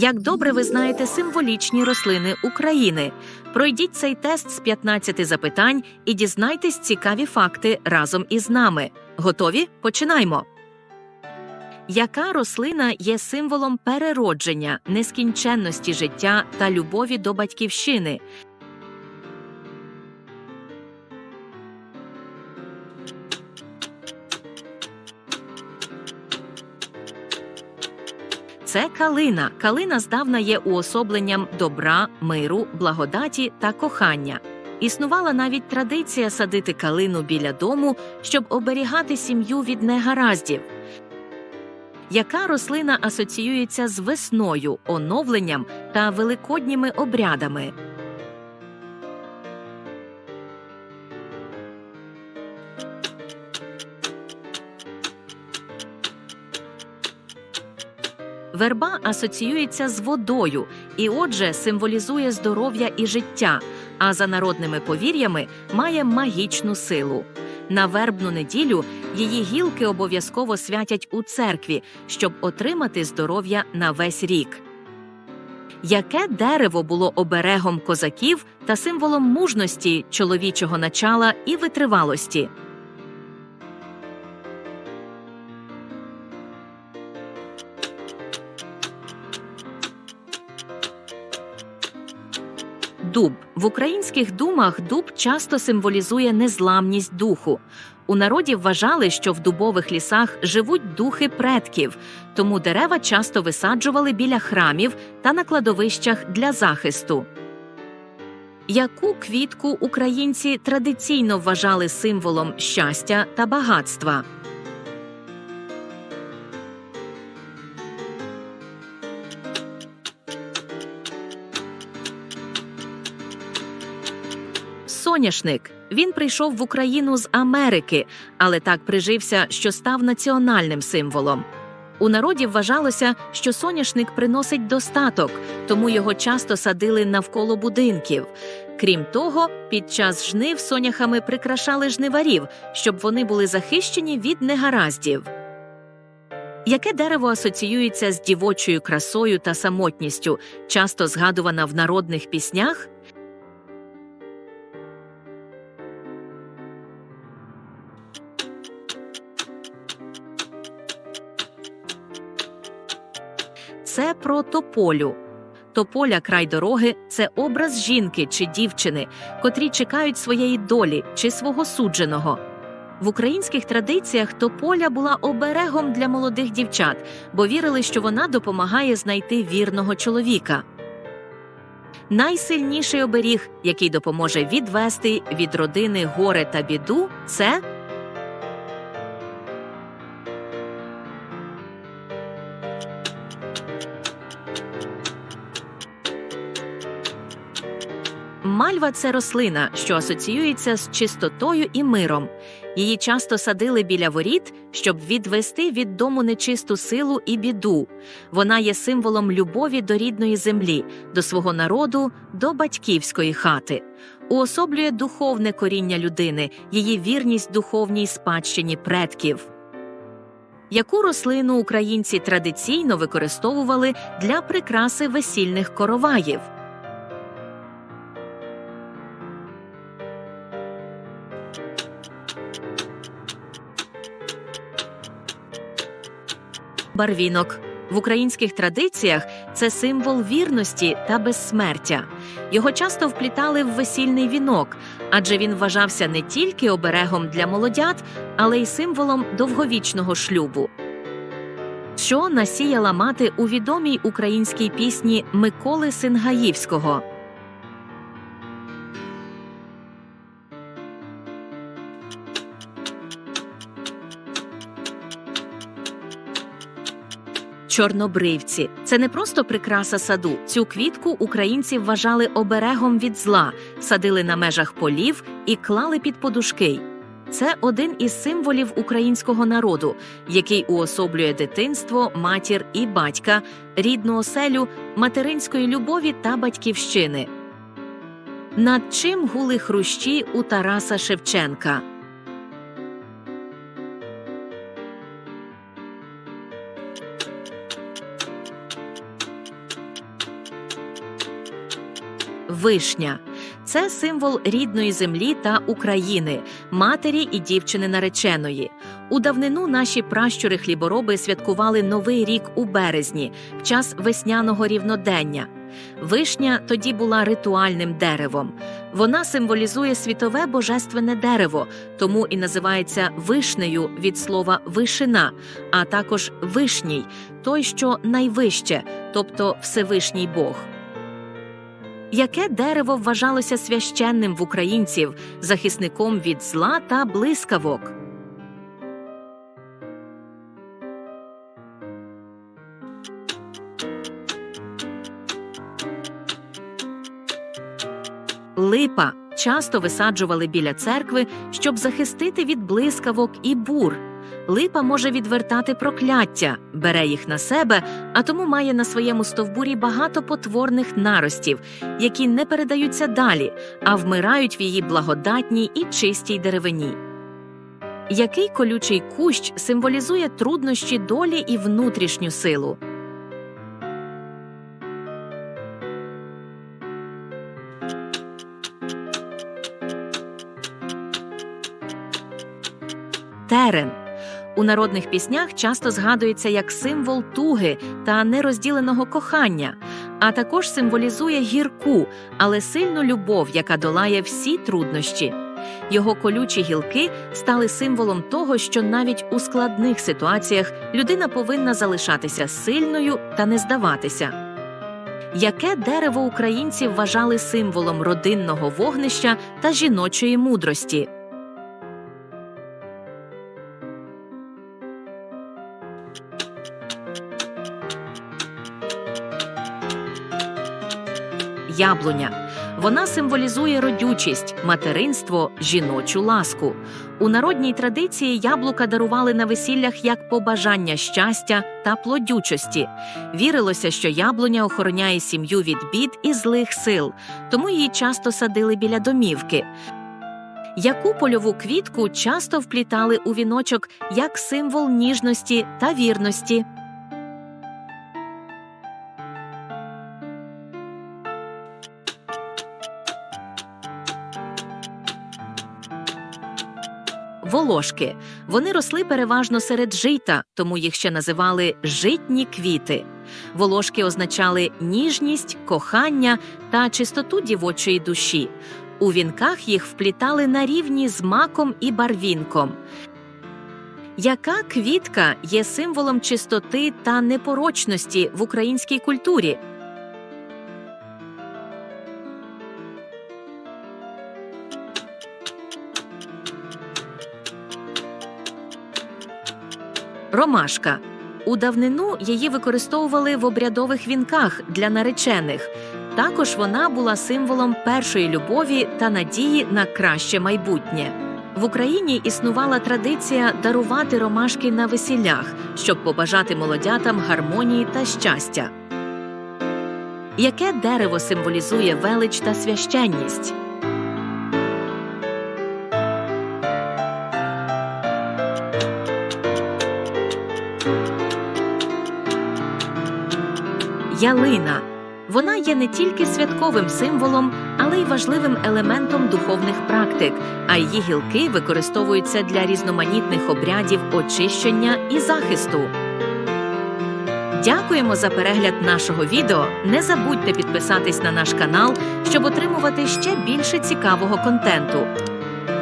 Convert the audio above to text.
Як добре ви знаєте символічні рослини України. Пройдіть цей тест з 15 запитань і дізнайтесь цікаві факти разом із нами. Готові? Починаймо. Яка рослина є символом переродження, нескінченності життя та любові до батьківщини? Це калина. Калина здавна є уособленням добра, миру, благодаті та кохання. Існувала навіть традиція садити калину біля дому, щоб оберігати сім'ю від негараздів. Яка рослина асоціюється з весною, оновленням та великодніми обрядами? Верба асоціюється з водою і, отже, символізує здоров'я і життя, а за народними повір'ями має магічну силу. На вербну неділю її гілки обов'язково святять у церкві, щоб отримати здоров'я на весь рік. Яке дерево було оберегом козаків та символом мужності, чоловічого начала і витривалості? Дуб в українських думах дуб часто символізує незламність духу. У народі вважали, що в дубових лісах живуть духи предків, тому дерева часто висаджували біля храмів та на кладовищах для захисту. Яку квітку українці традиційно вважали символом щастя та багатства? Соняшник. Він прийшов в Україну з Америки, але так прижився, що став національним символом. У народі вважалося, що соняшник приносить достаток, тому його часто садили навколо будинків. Крім того, під час жнив соняхами прикрашали жниварів, щоб вони були захищені від негараздів. Яке дерево асоціюється з дівочою красою та самотністю, часто згадувана в народних піснях? Це про тополю. Тополя край дороги це образ жінки чи дівчини, котрі чекають своєї долі чи свого судженого. В українських традиціях тополя була оберегом для молодих дівчат, бо вірили, що вона допомагає знайти вірного чоловіка. Найсильніший оберіг, який допоможе відвести від родини горе та біду, це Мальва це рослина, що асоціюється з чистотою і миром. Її часто садили біля воріт, щоб відвести від дому нечисту силу і біду. Вона є символом любові до рідної землі, до свого народу, до батьківської хати. Уособлює духовне коріння людини, її вірність духовній спадщині предків. Яку рослину українці традиційно використовували для прикраси весільних короваїв? Барвінок в українських традиціях це символ вірності та безсмертя. Його часто вплітали в весільний вінок, адже він вважався не тільки оберегом для молодят, але й символом довговічного шлюбу. Що насіяла мати у відомій українській пісні Миколи Сингаївського. Чорнобривці це не просто прикраса саду. Цю квітку українці вважали оберегом від зла, садили на межах полів і клали під подушки. Це один із символів українського народу, який уособлює дитинство, матір і батька, рідну оселю, материнської любові та батьківщини. Над чим гули хрущі у Тараса Шевченка? Вишня. Це символ рідної землі та України, матері і дівчини нареченої. У давнину наші пращури хлібороби святкували новий рік у березні, в час весняного рівнодення. Вишня тоді була ритуальним деревом. Вона символізує світове божественне дерево, тому і називається вишнею від слова вишина, а також вишній той, що найвище, тобто Всевишній Бог. Яке дерево вважалося священним в українців, захисником від зла та блискавок? Липа часто висаджували біля церкви, щоб захистити від блискавок і бур. Липа може відвертати прокляття, бере їх на себе, а тому має на своєму стовбурі багато потворних наростів, які не передаються далі, а вмирають в її благодатній і чистій деревині. Який колючий кущ символізує труднощі долі і внутрішню силу? Терен у народних піснях часто згадується як символ туги та нерозділеного кохання, а також символізує гірку, але сильну любов, яка долає всі труднощі. Його колючі гілки стали символом того, що навіть у складних ситуаціях людина повинна залишатися сильною та не здаватися. Яке дерево українці вважали символом родинного вогнища та жіночої мудрості? Яблуня. Вона символізує родючість, материнство, жіночу ласку. У народній традиції яблука дарували на весіллях як побажання щастя та плодючості. Вірилося, що яблуня охороняє сім'ю від бід і злих сил, тому її часто садили біля домівки. Яку польову квітку часто вплітали у віночок як символ ніжності та вірності. Волошки. Вони росли переважно серед жита, тому їх ще називали житні квіти. Волошки означали ніжність, кохання та чистоту дівочої душі. У вінках їх вплітали на рівні з маком і барвінком. Яка квітка є символом чистоти та непорочності в українській культурі? Ромашка. У давнину її використовували в обрядових вінках для наречених. Також вона була символом першої любові та надії на краще майбутнє. В Україні існувала традиція дарувати ромашки на весіллях, щоб побажати молодятам гармонії та щастя. Яке дерево символізує велич та священність? Ялина. Вона є не тільки святковим символом, але й важливим елементом духовних практик, а її гілки використовуються для різноманітних обрядів очищення і захисту. Дякуємо за перегляд нашого відео. Не забудьте підписатись на наш канал, щоб отримувати ще більше цікавого контенту.